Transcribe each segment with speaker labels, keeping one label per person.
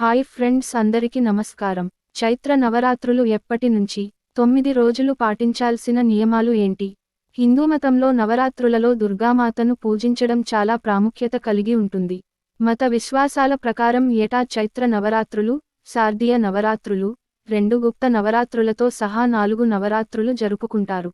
Speaker 1: Hi friends అందరికి నమస్కారం. చైత్ర నవరాత్రులు ఎప్పటి నుంచి? తొమ్మిది రోజులు పాటించాల్సిన నియమాలు ఏంటి? హిందూ మతంలో నవరాత్రులలో దుర్గామాతను పూజించడం చాలా ప్రాముఖ్యత కలిగి ఉంటుంది. మత విశ్వాసాల ప్రకారం ఏటా చైత్ర నవరాత్రులు శార్దీయ నవరాత్రులు రెండు గుప్త నవరాత్రులతో సహా నాలుగు నవరాత్రులు జరుపుకుంటారు.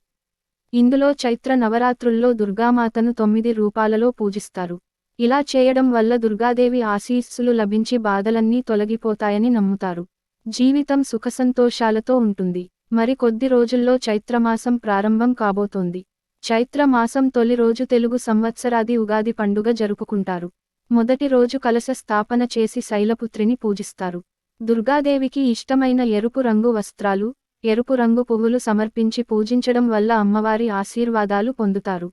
Speaker 1: ఇందులో చైత్ర నవరాత్రుల్లో దుర్గామాతను తొమ్మిది రూపాలలో పూజిస్తారు. ఇలా చేయడం వల్ల దుర్గాదేవి ఆశీస్సులు లభించి బాధలన్నీ తొలగిపోతాయని నమ్ముతారు. జీవితం సుఖసంతోషాలతో ఉంటుంది. మరి కొద్ది రోజుల్లో చైత్రమాసం ప్రారంభం కాబోతోంది. చైత్రమాసం తొలి రోజు తెలుగు సంవత్సరాది ఉగాది పండుగ జరుపుకుంటారు. మొదటి రోజు కలశ స్థాపన చేసి శైలపుత్రిని పూజిస్తారు. దుర్గాదేవికి ఇష్టమైన ఎరుపు రంగు వస్త్రాలు ఎరుపు రంగు పువ్వులు సమర్పించి పూజించడం వల్ల అమ్మవారి ఆశీర్వాదాలు పొందుతారు.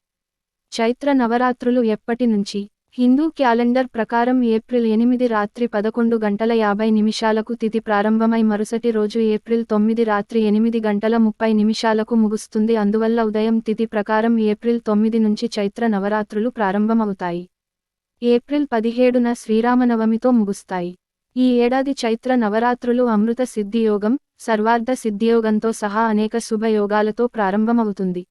Speaker 1: చైత్ర నవరాత్రులు ఎప్పటి నుంచి హిందూ క్యాలెండర్ ప్రకారం ఏప్రిల్ ఎనిమిది రాత్రి పదకొండు గంటల యాభై నిమిషాలకు తిథి ప్రారంభమై మరుసటి రోజు ఏప్రిల్ తొమ్మిది రాత్రి ఎనిమిది గంటల ముప్పై నిమిషాలకు ముగుస్తుంది. అందువల్ల ఉదయం తిథి ప్రకారం ఏప్రిల్ తొమ్మిది నుంచి చైత్ర నవరాత్రులు ప్రారంభమవుతాయి. ఏప్రిల్ పదిహేడున శ్రీరామనవమితో ముగుస్తాయి. ఈ ఏడాది చైత్ర నవరాత్రులు అమృత సిద్ధియోగం సర్వార్థ సిద్ధియోగంతో సహా అనేక శుభయోగాలతో ప్రారంభమవుతుంది.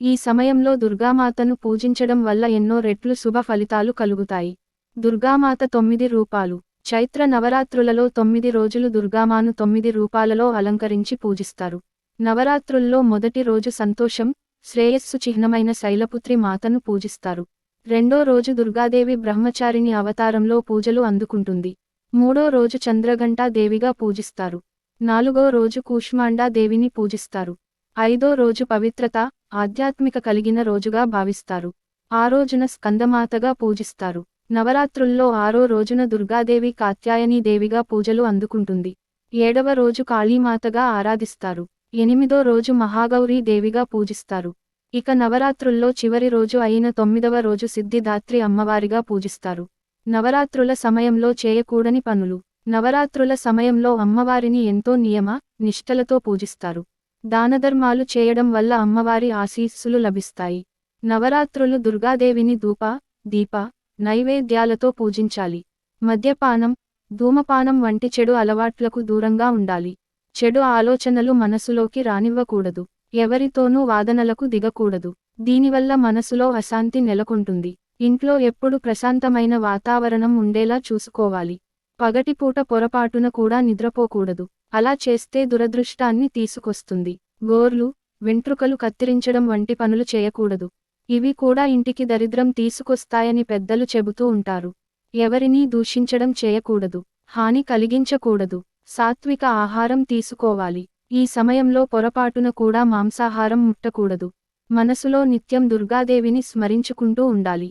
Speaker 1: ఈ సమయంలో దుర్గామాతను పూజించడం వల్ల ఎన్నో రెట్లు శుభ ఫలితాలు కలుగుతాయి. దుర్గామాత తొమ్మిది రూపాలు. చైత్ర నవరాత్రులలో తొమ్మిది రోజులు దుర్గామాను తొమ్మిది రూపాలలో అలంకరించి పూజిస్తారు. నవరాత్రుల్లో మొదటి రోజు సంతోషం శ్రేయస్సు చిహ్నమైన శైలపుత్రి మాతను పూజిస్తారు. రెండో రోజు దుర్గాదేవి బ్రహ్మచారిణి అవతారంలో పూజలు అందుకుంటుంది. మూడో రోజు చంద్రఘంటా దేవిగా పూజిస్తారు. నాలుగో రోజు కూష్మాండా దేవిని పూజిస్తారు. ఐదో రోజు పవిత్రత ఆధ్యాత్మిక కలిగిన రోజుగా భావిస్తారు. ఆ రోజున స్కందమాతగా పూజిస్తారు. నవరాత్రుల్లో ఆరో రోజున దుర్గాదేవి కాత్యాయనీ దేవిగా పూజలు అందుకుంటుంది. ఏడవ రోజు కాళీమాతగా ఆరాధిస్తారు. ఎనిమిదో రోజు మహాగౌరీ దేవిగా పూజిస్తారు. ఇక నవరాత్రుల్లో చివరి రోజు అయిన తొమ్మిదవ రోజు సిద్ధిదాత్రి అమ్మవారిగా పూజిస్తారు. నవరాత్రుల సమయంలో చేయకూడని పనులు. నవరాత్రుల సమయంలో అమ్మవారిని ఎంతో నియమ నిష్టలతో పూజిస్తారు. దానధర్మాలు చేయడం వల్ల అమ్మవారి ఆశీస్సులు లభిస్తాయి. నవరాత్రులు దుర్గాదేవిని ధూప దీప నైవేద్యాలతో పూజించాలి. మద్యపానం ధూమపానం వంటి చెడు అలవాట్లకు దూరంగా ఉండాలి. చెడు ఆలోచనలు మనసులోకి రానివ్వకూడదు. ఎవరితోనూ వాదనలకు దిగకూడదు. దీనివల్ల మనసులో అశాంతి నెలకొంటుంది. ఇంట్లో ఎప్పుడు ప్రశాంతమైన వాతావరణం ఉండేలా చూసుకోవాలి. పగటిపూట పొరపాటున కూడా నిద్రపోకూడదు. అలా చేస్తే దురదృష్టాన్ని తీసుకొస్తుంది. గోర్లు వెంట్రుకలు కత్తిరించడం వంటి పనులు చేయకూడదు. ఇవి కూడా ఇంటికి దరిద్రం తీసుకొస్తాయని పెద్దలు చెబుతూ ఉంటారు. ఎవరినీ దూషించడం చేయకూడదు. హాని కలిగించకూడదు. సాత్విక ఆహారం తీసుకోవాలి. ఈ సమయంలో పొరపాటున కూడా మాంసాహారం ముట్టకూడదు. మనసులో నిత్యం దుర్గాదేవిని స్మరించుకుంటూ ఉండాలి.